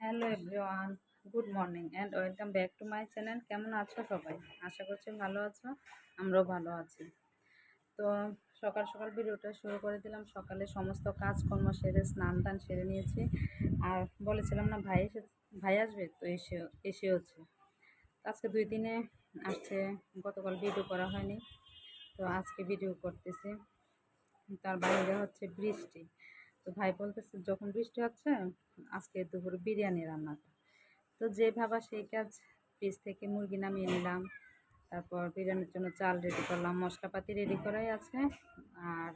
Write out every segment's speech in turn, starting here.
Hello everyone good morning and welcome back to my channel কেমন আছো সবাই? আশা করছি ভালো আছো, আমরাও ভালো আছি। তো সকাল সকাল ভিডিওটা শুরু করে দিলাম। সকালে সমস্ত কাজকর্ম সেরে, স্নান টান সেরে নিয়েছি। আর বলেছিলাম না, ভাই এসে, ভাই আসবে তো এসে এসেওছে আজকে দুই দিনে আসছে, গতকাল ভিডিও করা হয়নি। তো আজকে ভিডিও করতেছি। তার বাইরে হচ্ছে বৃষ্টি। তো ভাই বলতেছে, যখন বৃষ্টি হচ্ছে, আজকে দুপুরে বিরিয়ানি রান্না। তো যে ভাবা সেই কাজ, ফ্রিজ থেকে মুরগি নামিয়ে নিলাম। তারপর বিরিয়ানির জন্য চাল রেডি করলাম, মশলাপাতি রেডি করাই আছে। আর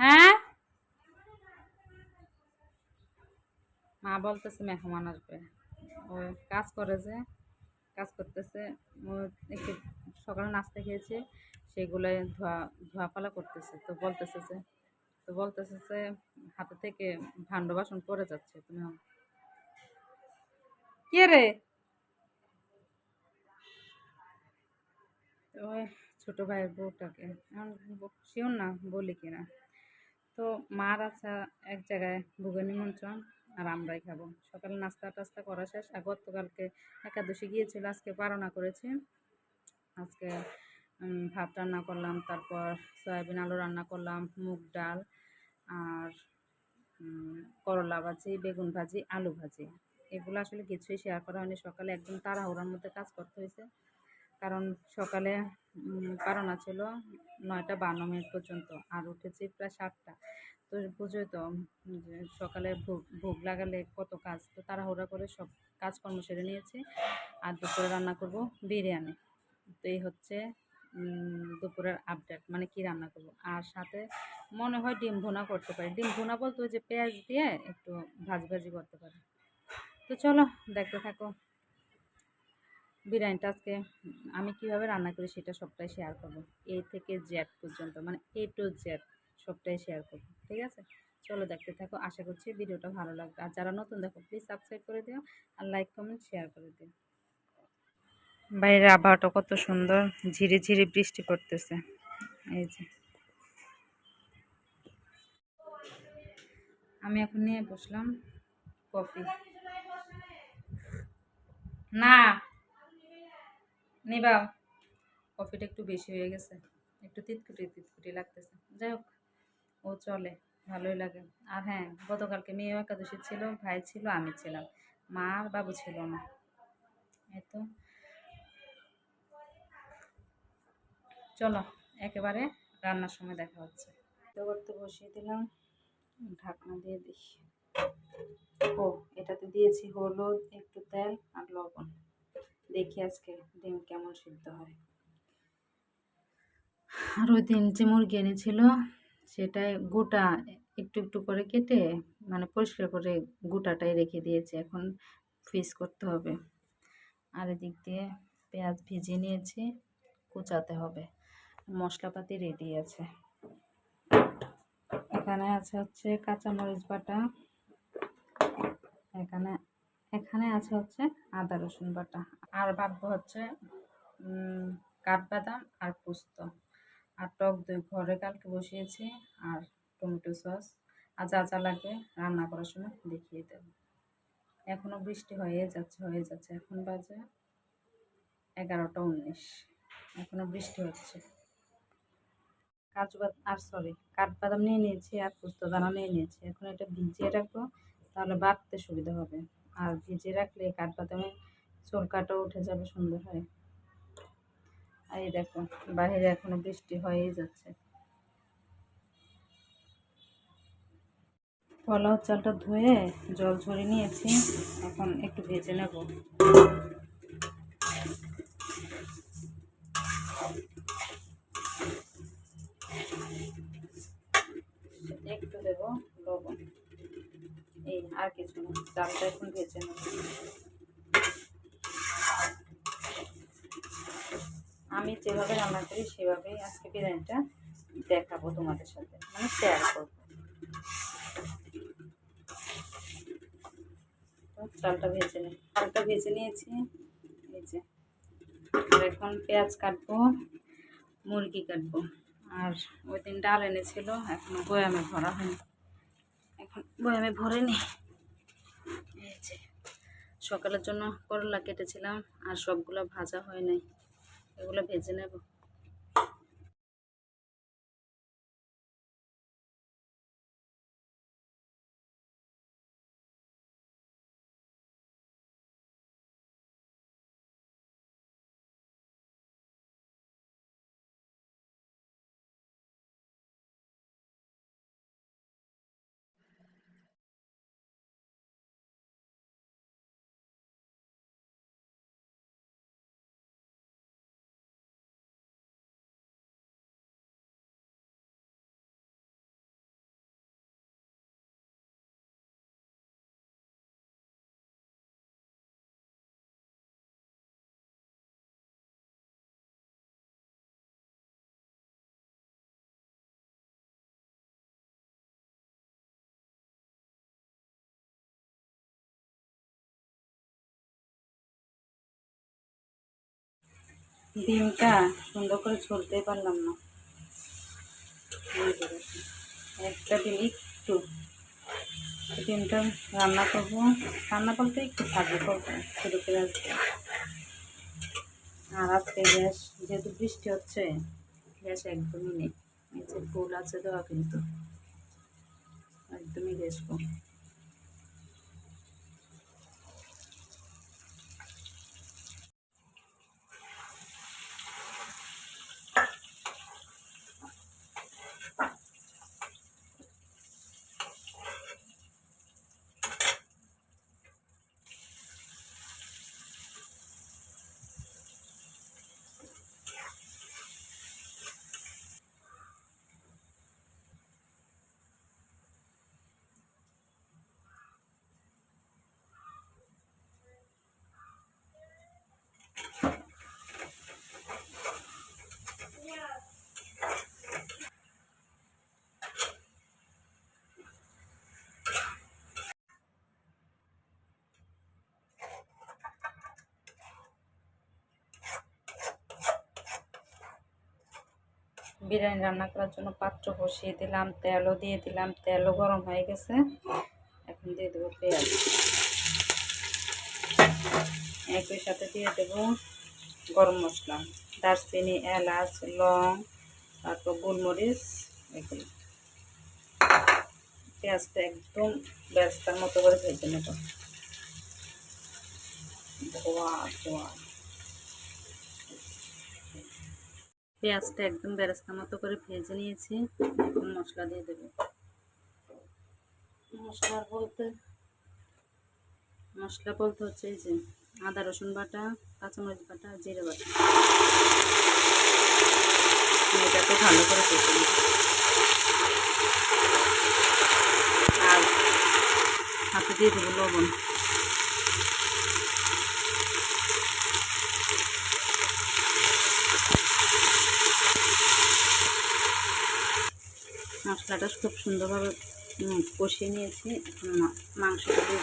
হ্যাঁ? মা বলতেছে, মেহমান আসবে। ও কাজ করে যে, কাজ করতেছে। একটু সকালে নাস্তা খেয়েছে। সেগুলোই ধোয়া পালা করতেছে। তো বলতেছে যে, তো বলতেছে যে, হাতে থেকে ভাণ্ড বাসন পড়ে যাচ্ছে। তুমি কে রে? ওই ছোটো ভাইয়ের বউটাকে শিওর না, বলি কিনা তো মার আছে এক জায়গায় ভোগের নিমন্ত্রণ, আর আমরাই খাব। সকালে নাস্তা টাস্তা করা শেষ, আর গতকালকে একাদশী গিয়েছিল, আজকে পারনা করেছি। আজকে ভাত রান্না করলাম, তারপর সয়াবিন আলু রান্না করলাম, মুগ ডাল আর করলা ভাজি, বেগুন ভাজি, আলু ভাজি। এগুলো আসলে কিছুই শেয়ার করা হয়নি। সকালে একদম তাড়াহুড়ার মধ্যে কাজ করতে হয়েছে। কারণ সকালে পারনা ছিল নয়টা বান্ন মিনিট পর্যন্ত, আর উঠেছি প্রায় সাতটা। তো বুঝোই তো সকালে ভোগ ভোগ লাগালে কত কাজ। তো তাড়াহুড়া করে সব কাজকর্ম সেরে নিয়েছি। আর দুপুরে রান্না করব বিরিয়ানি। তো এই হচ্ছে দুপুরের আপডেট মানে কি রান্না করব? আর সাথে মনে হয় ডিম ভুনা করতে পারি। ডিম ভুনা বলতে যে পেঁয়াজ দিয়ে একটু ভাজি ভাজি করতে পারি। তো চলো, দেখতে থাকো। বিরিয়ানিটা আজকে আমি কীভাবে রান্না করি সেটা সবটাই শেয়ার করব। এ থেকে জেড পর্যন্ত মানে এ টু জেড সবটাই শেয়ার করব, ঠিক আছে? চলো, দেখতে থাকো। আশা করছি ভিডিওটা ভালো লাগবে। আর যারা নতুন, দেখো প্লিজ সাবস্ক্রাইব করে দিও আর লাইক কমেন্ট শেয়ার করে দিও। বাইরে আবহাওয়াটা কত সুন্দর, ঝিরি ঝিরি বৃষ্টি পড়তেছে। এই যে। আমি এখন নিয়ে বসলাম কফি। না নিবাও কফিটা একটু বেশি হয়ে গেছে। একটু তিতকুটি তিতকুটি লাগতেছে। যাই হোক, ও চলে, ভালোই লাগে। আর হ্যাঁ গতকালকে মেয়েও একাদশী ছিল, ভাই ছিল, আমি ছিলাম। মা আর বাবু ছিল না। এই চলো, একেবারে রান্নার সময় দেখা হচ্ছে। করতে বসিয়ে দিলাম, ঢাকনা দিয়ে দিই। ও, এটাতে দিয়েছি হলুদ, একটু তেল আর লবণ। দেখি আজকে ডিম কেমন সিদ্ধ হয়। আর ওই দিন যে মুরগি এনেছিল, সেটাই গোটা একটু একটু করে কেটে মানে পরিষ্কার করে গোটাটাই রেখে দিয়েছি। এখন ফিস করতে হবে। আর এদিক দিয়ে পেঁয়াজ ভিজিয়ে নিয়েছি, কুচাতে হবে। মশলাপাতি রেডি আছে। এখানে আছে হচ্ছে কাঁচামরিচ বাটা। এখানে এখানে আছে হচ্ছে আদা রসুন বাটা। আর বাটবো হচ্ছে কাঠবাদাম আর পোস্ত। আর টক দই ঘরে কালকে বসিয়েছি, আর টমেটো সস। আর যা যা লাগবে রান্না করার সময় দেখিয়ে দেব। এখনও বৃষ্টি হয়ে যাচ্ছে হয়ে যাচ্ছে। এখন বাজে এগারোটা উনিশ। এখনও বৃষ্টি হচ্ছে। কাজু আর সরি কাঠবাদাম নিয়ে নিয়েছি আর পোস্ত দানা নিয়ে নিয়েছি। এখন এটা ভিজিয়ে রাখব, তাহলে বাড়তে সুবিধা হবে। আর ভিজিয়ে রাখলে কাঠবাদামে চুলকাটাও উঠে যাবে সুন্দর হয়। এই দেখো, বাইরে এখনও বৃষ্টি হয়েই যাচ্ছে। পোলাও চালটা ধুয়ে জল ঝরিয়ে নিয়েছি, এখন একটু ভেজে নেব। একটু দেবো, লবণ। এই, আর কিছু না চালটা এখন ভেজে নেব। আমি যেভাবে রান্না করি, সেভাবেই আজকে বিরিয়ানিটা দেখাবো তোমাদের সাথে। মানে শেয়ার করব। চালটা ভেজে নিই চালটা ভেজে নিয়েছি। যে, আর এখন পেঁয়াজ কাটবো, মুরগি কাটবো। আর ওই দিন ডাল এনেছিল, এখন বয়ামে ভরা হয়নি। এখন বয়ামে ভরে নি এই যে, সকালের জন্য করলা কেটেছিলাম, আর সবগুলো ভাজা হয় নাই। এগুলো ভেজে নেব। ডিমটা সুন্দর করে ছড়তেই পারলাম না। একটা ডিম একটু। ডিমটা রান্না করব। রান্না করতে একটু ভাজি করব শুরু করে আসবে আর আজকে গ্যাস, যেহেতু বৃষ্টি হচ্ছে, গ্যাস একদমই নেই। ফুল আছে দেওয়া কিন্তু। একদমই গ্যাস কম বিরিয়ানি রান্না করার জন্য পাত্র বসিয়ে দিলাম, তেলও দিয়ে দিলাম, তেলও গরম হয়ে গেছে। এখন দিয়ে দেবো পেঁয়াজ। একই সাথে দিয়ে দেবো গরম মশলা, দারচিনি, এলাচ, লং, তারপর গোলমরিচ, এগুলো। পেঁয়াজটা একদম ব্যস্তার মতো করে ভেজে নেব। ধোয়া ধোয়া পেঁয়াজটা একদম বেরেস্তা মতো করে ভেজে নিয়েছি, এখন মশলা দিয়ে দেবো। মশলা বলতে মশলা বলতে হচ্ছে এই যে আদা, রসুন বাটা, কাঁচামরিচ বাটা, জিরে বাটা। এটাকে ভালো করে নেব আর হাতে দিয়ে দেবো লবণ। মশলাটা খুব সুন্দরভাবে কষিয়ে নিয়েছি। মাংসটা দিয়ে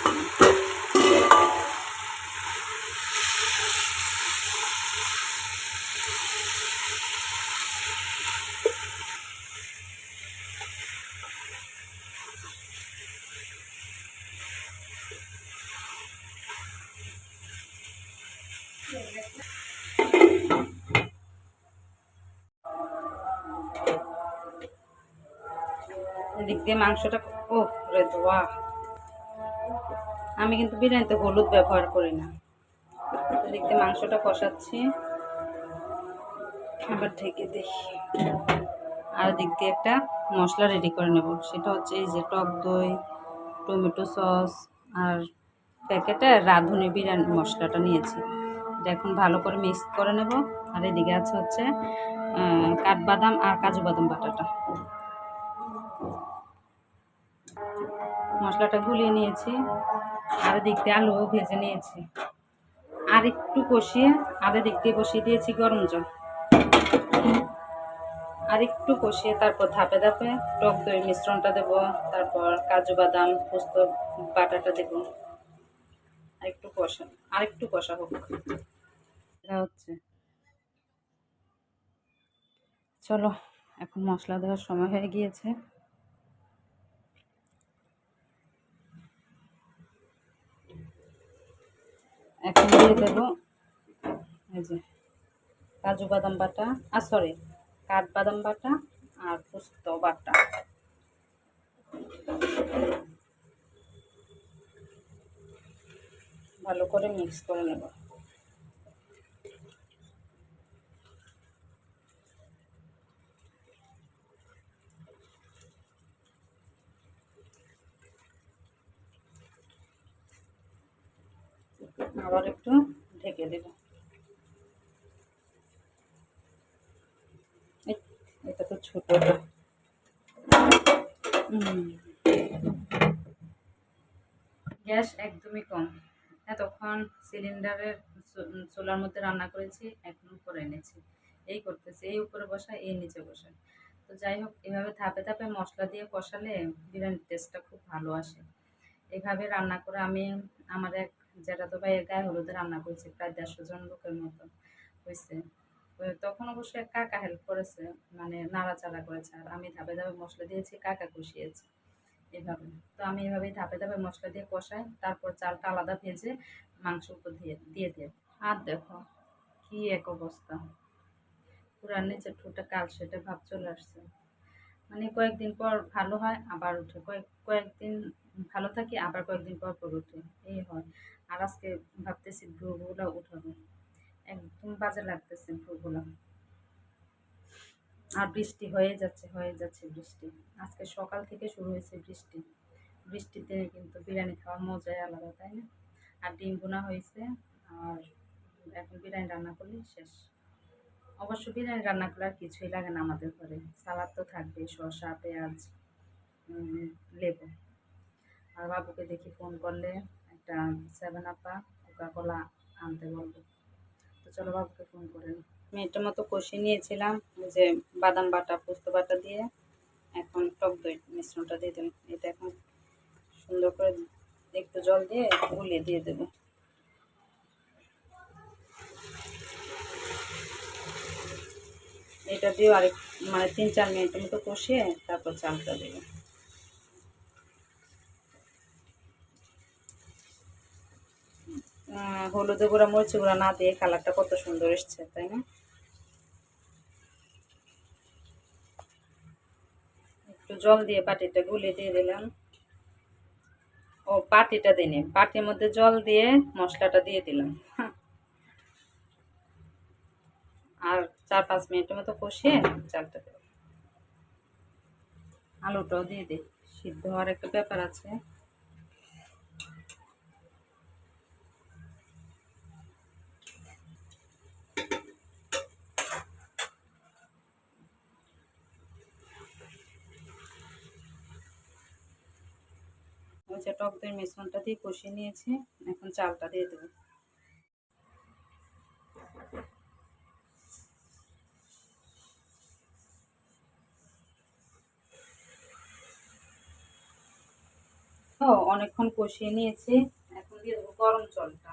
দিয়ে মাংসটা ও রে দোয়া। আমি কিন্তু বিরিয়ানিতে হলুদ ব্যবহার করি না। দিয়ে মাংসটা কষাচ্ছি। আবার ঢেকে দিই। আর দিক দিয়ে একটা মশলা রেডি করে নেব। সেটা হচ্ছে এই যে টক দই, টমেটো সস আর প্যাকেটে রাঁধুনি বিরিয়ানি মশলাটা নিয়েছি। এটা এখন ভালো করে মিক্স করে নেব। আর এদিকে আছে হচ্ছে কাঠবাদাম আর কাজু বাদাম বাটাটা। মশলাটা গুলিয়ে নিয়েছি, আর দিক দিয়ে আলুও ভেজে নিয়েছি। আর একটু কষিয়ে, আর দিক দিয়ে বসিয়ে দিয়েছি গরম জল। আর একটু কষিয়ে তারপর ধাপে ধাপে টক দই মিশ্রণটা দেব, তারপর কাজু বাদাম, পোস্ত, বাটাটা দেব। আর একটু কষা, আর একটু কষা হোক। এটা হচ্ছে। চলো, এখন মশলা দেওয়ার সময় হয়ে গিয়েছে। এখন দিয়ে দেব, এই যে কাজু বাদাম বাটা আর সরি কাঠ বাদাম বাটা আর পোস্ত বাটা। ভালো করে মিক্স করে নেব আবার একটু ঢেকে দেব এই, এটা তো ছোট গ্যাস একদমই কম। এতক্ষণ সিলিন্ডারের চুলার মধ্যে রান্না করেছি, এখন উপরে এনেছি। এই করতেছি, এই উপরে বসা, এই নিচে বসা। তো যাই হোক, এভাবে ধাপে ধাপে মশলা দিয়ে কষালে বিরিয়ানির টেস্টটা খুব ভালো আসে। এভাবে রান্না করে আমি, আমার এক জ্যাঠাতো ভাইয়ের গায়ে হলুদে রান্না করেছি, প্রায় দেড়শো জন লোকের মতো হয়েছে তখন অবশ্যই কাকা হেল্প করেছে মানে নাড়াচাড়া করেছে। আর আমি ধাপে ধাপে মশলা দিয়েছি, কাকা কষিয়েছে এভাবে। তো আমি এভাবেই ধাপে ধাপে মশলা দিয়ে কষাই, তারপর চালটা আলাদা ভেজে মাংস উপর দিয়ে দিয়ে দিই। আর দেখো কি এক অবস্থা। পুরার নিচে ঠোঁটে কাল সেটা ভাব চলে আসছে। মানে কয়েকদিন পর ভালো হয়, আবার উঠে। কয়েক, কয়েকদিন ভালো থাকি, আবার কয়েকদিন পর পর উঠে। এই হয়। আর আজকে ভাবতেছি ভ্রুগুলো উঠাবো। একদম বাজে লাগতেছে ভ্রুগুলো আর বৃষ্টি হয়ে যাচ্ছে হয়ে যাচ্ছে বৃষ্টি। আজকে সকাল থেকে শুরু হয়েছে বৃষ্টি। বৃষ্টিতে কিন্তু বিরিয়ানি খাওয়ার মজাই আলাদা, তাই না? আর ডিম বোনা হয়েছে, আর এখন বিরিয়ানি রান্না করলে শেষ। অবশ্য বিরিয়ানি রান্না করলে আর কিছুই লাগে না আমাদের ঘরে। সালাদ তো থাকবে শসা, পেঁয়াজ লেবু। আর বাবুকে দেখি ফোন করলে একটা সেভেন আপা কোকা কোলা আনতে বলব। তো চলো বাবুকে ফোন করে নিই মিনিটের মতো কষিয়ে নিয়েছিলাম যে বাদাম বাটা, পোস্ত বাটা দিয়ে। এখন টক দই, মিশ্রণটা দিয়ে দেবো। এটা এখন সুন্দর করে একটু জল দিয়ে গুলিয়ে দিয়ে দেবো। এটা দিয়ে আরেক মানে তিন চার মিনিটের মতো কষিয়ে তারপর চালটা দেবো। হলুদে গুঁড়া, মরিচ গুঁড়া না দিয়ে কালারটা কত সুন্দর এসছে, তাই না? একটু জল দিয়ে পাটিটা গুলিয়ে দিয়ে দিলাম। ও পাটিটা দিনে পাটির মধ্যে জল দিয়ে মশলাটা দিয়ে দিলাম। আর চার পাঁচ মিনিটের মতো কষিয়ে চালটা আলুটাও দিয়ে দিই। সিদ্ধ হওয়ার একটা ব্যাপার আছে। যে টক দই মিশ্রণটা দিয়ে কষিয়ে নিয়েছি, এখন চালটা দিয়ে দেবো। অনেকক্ষণ কষিয়ে নিয়েছি, এখন দিয়ে দেবো গরম জলটা।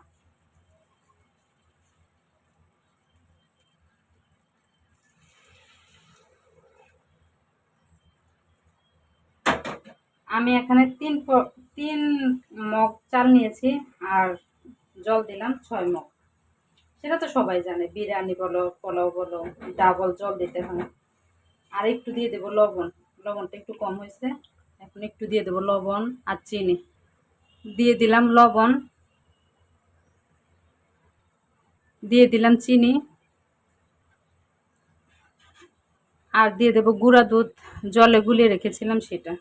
আমি এখানে তিন তিন মগ চাল নিয়েছি আর জল দিলাম ছয় মগ। সেটা তো সবাই জানে, বিরিয়ানি বলো, পোলাও বলো, ডাবল জল দিতে হয়। আর একটু দিয়ে দেবো লবণ, লবণটা একটু কম হয়েছে, এখন একটু দিয়ে দেবো লবণ আর চিনি। দিয়ে দিলাম লবণ, দিয়ে দিলাম চিনি, আর দিয়ে দেবো গুঁড়া দুধ, জলে গুলিয়ে রেখেছিলাম সেটা।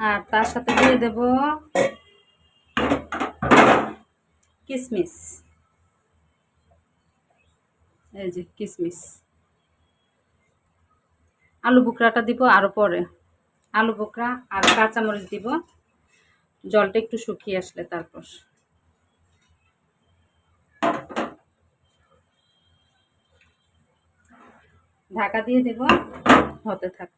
আর তার সাথে দিয়ে দেব কিসমিস। এই যে কিশমিশ আলু বুকরাটা দিব আরও পরে। আলু বুকরা আর কাঁচামরিচ দিব। জলটা একটু শুকিয়ে আসলে তারপর। ঢাকা দিয়ে দেব। হতে থাক।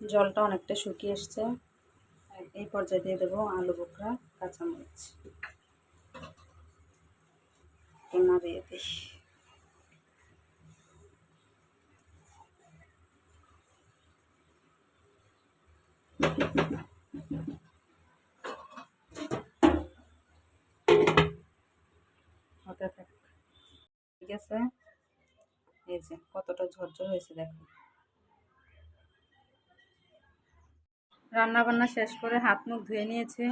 জলটা অনেকটা শুকিয়ে এসছে। এই পর্যায়ে দিয়ে দেবো আলু বোখরা কাঁচামরিচ। নাড়িয়ে হতে থাক আছে এই যে, কতটা ঝরঝর হয়েছে দেখো। রান্না বান্না শেষ করে হাত মুখ ধুয়ে নিয়েছে।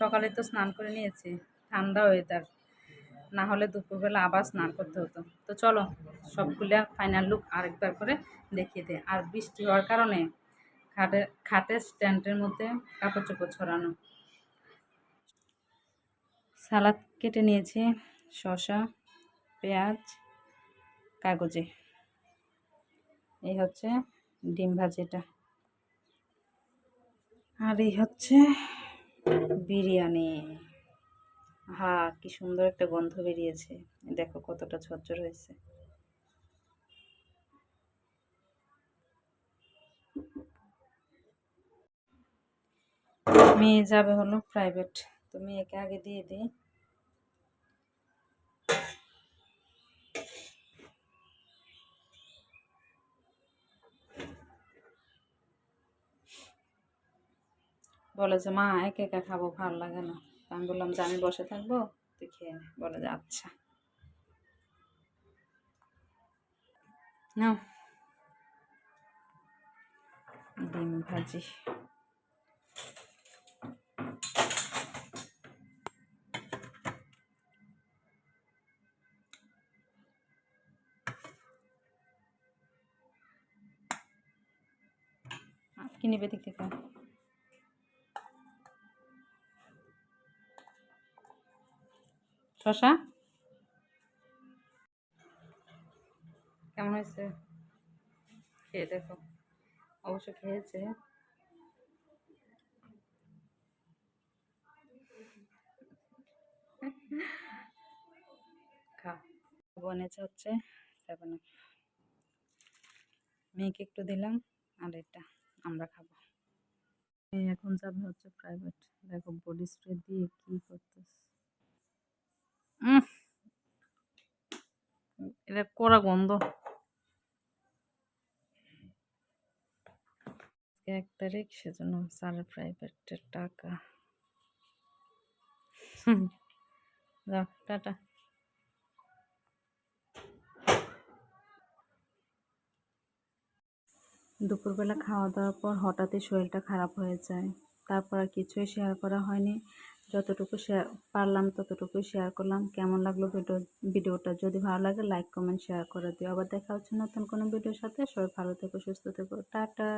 সকালে তো স্নান করে নিয়েছে, ঠান্ডা ওয়েদার না হলে দুপুরবেলা আবার স্নান করতে হতো। তো চলো, সবগুলা ফাইনাল লুক আরেকবার করে দেখিয়ে দে আর বৃষ্টি হওয়ার কারণে খাটে, খাটের স্ট্যান্ডের মধ্যে কাপড় চোপড় ছড়ানো। সালাদ কেটে নিয়েছি, শসা। পেঁয়াজ, কাগজে। এই হচ্ছে ডিম ভাজিটা। আর এই হচ্ছে বিরিয়ানি। হা কি সুন্দর একটা গন্ধ বেরিয়েছে। দেখো কতটা ঝরঝর হয়েছে। মেয়ে যাবে হলো প্রাইভেট তো মেয়েকে আগে দিয়ে দিই। বলে যে, মা, একা একা খাব, ভালো লাগে না। আমি বললাম যে, আমি বসে থাকব, তুই খেয়ে নে। বলে যে আচ্ছা। নাও। ডিম ভাজি। কি নেবে দেখতে শশা? কেমন হয়েছে? খেয়ে দেখো। অবশ্য খেয়েছে। খা বনেছে হচ্ছে সেভেন মেয়েকে একটু দিলাম, আর এটা আমরা খাব। এখন যাবে হচ্ছে প্রাইভেট দেখো বডি স্প্রে দিয়ে কি করতেছে। এটা কড়া গন্ধ। এক তারিখ সেজন্য স্যারের প্রাইভেটের টাকা। যাও টাটা। দুপুরবেলা খাওয়া দাওয়ার পর হঠাৎই শরীরটা খারাপ হয়ে যায়। তারপর আর কিছুই শেয়ার করা হয়নি। যতটুকু শেয়ার পারলাম ততটুকুই শেয়ার করলাম। কেমন লাগল ভিডিও ভিডিওটা যদি ভালো লাগে লাইক কমেন্ট শেয়ার করে দিও। আবার দেখা হচ্ছে নতুন কোনো ভিডিওর সাথে। সবাই ভালো থেকো, সুস্থ থেকো। টাটা!